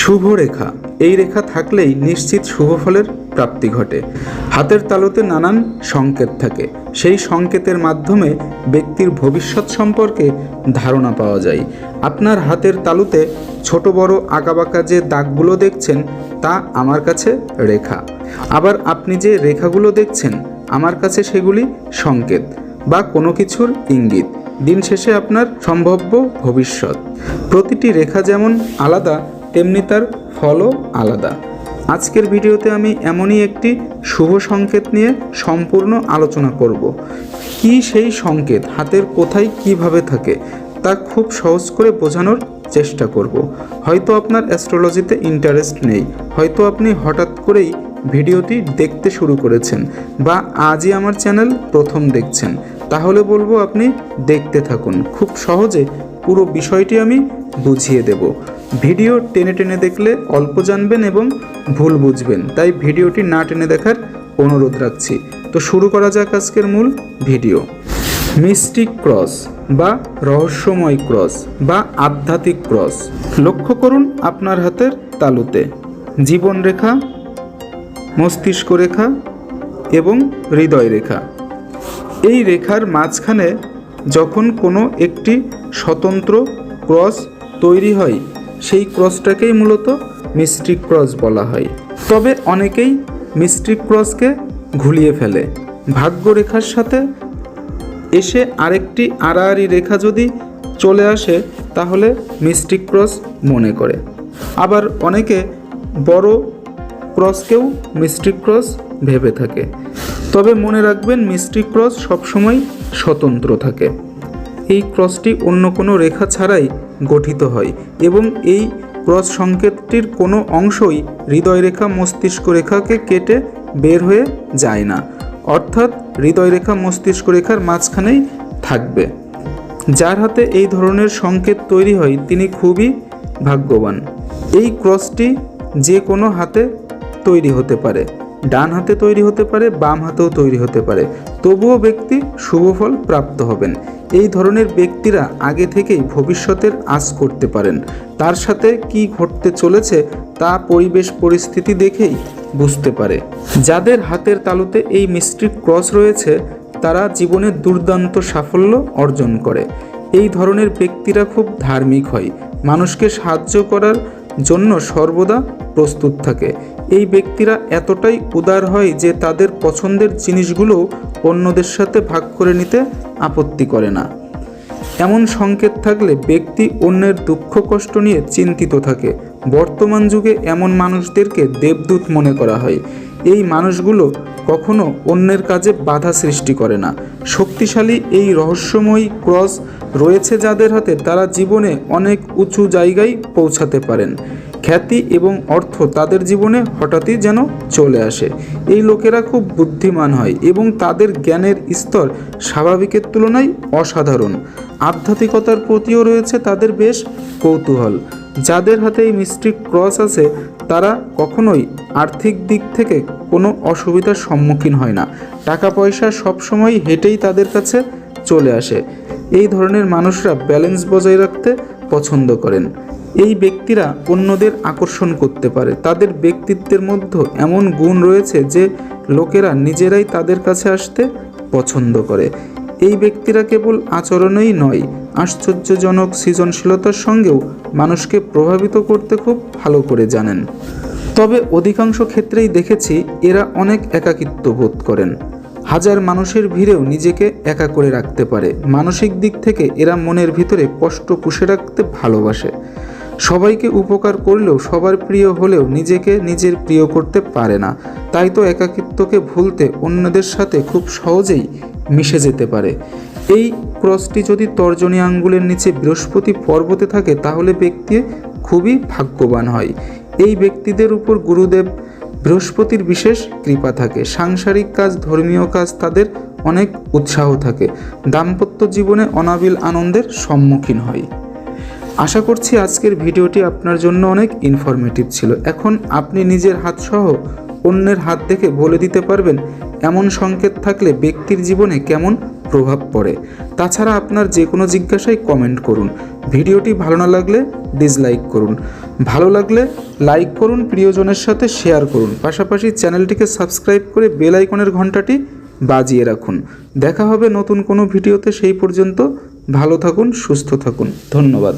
শুভ রেখা। এই রেখা থাকলেই নিশ্চিত শুভ ফলের প্রাপ্তি ঘটে। হাতের তালুতে নানান সংকেত থাকে। সেই সংকেতের মাধ্যমে ব্যক্তির ভবিষ্যৎ সম্পর্কে ধারণা পাওয়া যায়। আপনার হাতের তালুতে ছোট বড় আঁকাবাঁকা যে দাগগুলো দেখছেন, তা আমার কাছে রেখা। আবার আপনি যে রেখাগুলো দেখছেন, আমার কাছে সেগুলি সংকেত বা কোনো কিছুর ইঙ্গিত। দিন শেষে আপনার সম্ভাব্য ভবিষ্যৎ। প্রতিটি রেখা যেমন আলাদা তেমনি তার ফলও আলাদা। আজকের ভিডিওতে আমি এমনই একটি শুভ সংকেত নিয়ে সম্পূর্ণ আলোচনা করব। কি সেই সংকেত, হাতের কোথায় কীভাবে থাকে, তা খুব সহজ করে বোঝানোর চেষ্টা করব। হয়তো আপনার অ্যাস্ট্রোলজিতে ইন্টারেস্ট নেই, হয়তো আপনি হঠাৎ করেই ভিডিওটি দেখতে শুরু করেছেন বা আজই আমার চ্যানেল প্রথম দেখছেন। তাহলে বলব আপনি দেখতে থাকুন। খুব সহজে পুরো বিষয়টি আমি বুঝিয়ে দেব। ভিডিও টেনে টেনে দেখলে অল্প জানবেন এবং ভুল বুঝবেন। তাই ভিডিওটি না টেনে দেখার অনুরোধ রাখছি। তো শুরু করা যাক আজকের মূল ভিডিও। মিস্টিক ক্রস বা রহস্যময় ক্রস বা আধ্যাত্মিক ক্রস। লক্ষ্য করুন আপনার হাতের তালুতে জীবন রেখা মস্তিষ্ক রেখা এবং হৃদয় রেখা। এই রেখার মাঝখানে যখন কোনো একটি স্বতন্ত্র ক্রস তৈরি হয় সেই ক্রসটাকেই মূলত মিস্ট্রিক ক্রস বলা হয়। তবে অনেকেই মিস্ট্রিক ক্রসকে ঘুলিয়ে ফেলে। ভাগ্য রেখার সাথে এসে আরেকটি আড়াআড়ি রেখা যদি চলে আসে, তাহলে মিস্ট্রিক ক্রস মনে করে। আবার অনেকে বড় ক্রসকেও মিস্ট্রিক ক্রস ভেবে থাকে। তবে মনে রাখবেন মিস্ট্রিক ক্রস সবসময় স্বতন্ত্র থাকে। এই ক্রসটি অন্য কোনো রেখা ছাড়াই গঠিত হয় এবং এই ক্রস সংকেতটির কোনো অংশই হৃদয়রেখা মস্তিষ্ক রেখাকে কেটে বের হয়ে যায় না, অর্থাৎ হৃদয়রেখা মস্তিষ্ক রেখার মাঝখানেই থাকবে। যার হাতে এই ধরনের সংকেত তৈরি হয়, তিনি খুবই ভাগ্যবান। এই ক্রসটি যে কোনো হাতে তৈরি হতে পারে। ডান হাতে তৈরি হতে পারে, বাম হাতেও তৈরি হতে পারে। তবুও ব্যক্তি শুভ ফল প্রাপ্ত হবেন। এই ধরনের ব্যক্তিরা আগে থেকেই ভবিষ্যতের আশ করতে পারেন। তার সাথে কি ঘটতে চলেছে তা পরিবেশ পরিস্থিতি দেখেই বুঝতে পারে। যাদের হাতের তালুতে এই মিস্ট্রিক ক্রস রয়েছে, তারা জীবনে দুর্দান্ত সাফল্য অর্জন করে। এই ধরনের ব্যক্তিরা খুব ধার্মিক হয়। মানুষকে সাহায্য করার জন্য সর্বদা প্রস্তুত থাকে। এই ব্যক্তিরা এতটাই উদার হয় যে তাদের পছন্দের জিনিসগুলো অন্যদের সাথে ভাগ করে নিতে আপত্তি করে না। এমন সংকেত থাকলে ব্যক্তি অন্যের দুঃখ, কষ্ট নিয়ে চিন্তিত থাকে। বর্তমান যুগে এমন মানুষদেরকে দেবদূত মনে করা হয়। এই মানুষগুলো কখনো অন্যের কাজে বাধা সৃষ্টি করে না। শক্তিশালী এই রহস্যময়ী ক্রস রয়েছে যাদের হাতে তারা জীবনে অনেক উঁচু জায়গায় পৌঁছাতে পারেন। খ্যাতি এবং অর্থ তাদের জীবনে হঠাৎই যেন চলে আসে। এই লোকেরা খুব বুদ্ধিমান হয় এবং তাদের জ্ঞানের স্তর স্বাভাবিকের তুলনায় অসাধারণ। আধ্যাত্মিকতার প্রতিও রয়েছে তাদের বেশ কৌতূহল। যাদের হাতে এই মিস্ট্রিক ক্রস আছে, তারা কখনোই আর্থিক দিক থেকে কোনো অসুবিধার সম্মুখীন হয় না। টাকা পয়সা সবসময় হেঁটেই তাদের কাছে চলে আসে। এই ধরনের মানুষরা ব্যালেন্স বজায় রাখতে পছন্দ করেন। এই ব্যক্তিরা অন্যদের আকর্ষণ করতে পারে। তাদের ব্যক্তিত্বের মধ্যে এমন গুণ রয়েছে যে লোকেরা নিজেরাই তাদের কাছে আসতে পছন্দ করে। এই ব্যক্তিরা কেবল আচরণেই নয়, আশ্চর্যজনক সৃজনশীলতার সঙ্গেও মানুষকে প্রভাবিত করতে খুব ভালো করে জানেন। তবে অধিকাংশ ক্ষেত্রেই দেখেছি এরা অনেক একাকিত্ব বোধ করেন। হাজার মানুষের ভিড়েও নিজেকে একা করে রাখতে পারে। মানসিক দিক থেকে এরা মনের ভিতরে কষ্ট পুষে রাখতে ভালোবাসে। সবাইকে উপকার করলেও সবার প্রিয় হলেও নিজেকে নিজের প্রিয় করতে পারে না। তাই তো একাকিত্বকে ভুলতে অন্যদের সাথে খুব সহজেই মিশে যেতে পারে। এই ক্রসটি যদি তর্জনী আঙ্গুলের নিচে বৃহস্পতি পর্বতে থাকে, তাহলে ব্যক্তি খুবই ভাগ্যবান হয়। এই ব্যক্তিদের উপর গুরুদেব বৃহস্পতির বিশেষ কৃপা থাকে। সাংসারিক কাজ, ধর্মীয় কাজ তাদের অনেক উৎসাহ থাকে। দাম্পত্য জীবনে অনাবিল আনন্দের সম্মুখীন হয়। আশা করছি আজকের ভিডিওটি আপনার জন্য অনেক ইনফরমেটিভ ছিল। এখন আপনি নিজের হাতসহ অন্যের হাত দেখে বলে দিতে পারবেন, এমন সংকেত থাকলে ব্যক্তির জীবনে কেমন প্রভাব পড়ে। তাছাড়া আপনার যে কোনো জিজ্ঞাসায় কমেন্ট করুন। ভিডিওটি ভালো না লাগলে ডিসলাইক করুন। ভালো লাগলে লাইক করুন, প্রিয়জনের সাথে শেয়ার করুন। পাশাপাশি চ্যানেলটিকে সাবস্ক্রাইব করে বেল আইকনের ঘন্টাটি বাজিয়ে রাখুন। দেখা হবে নতুন কোনো ভিডিওতে, সেই পর্যন্ত ভালো থাকুন, সুস্থ থাকুন। ধন্যবাদ।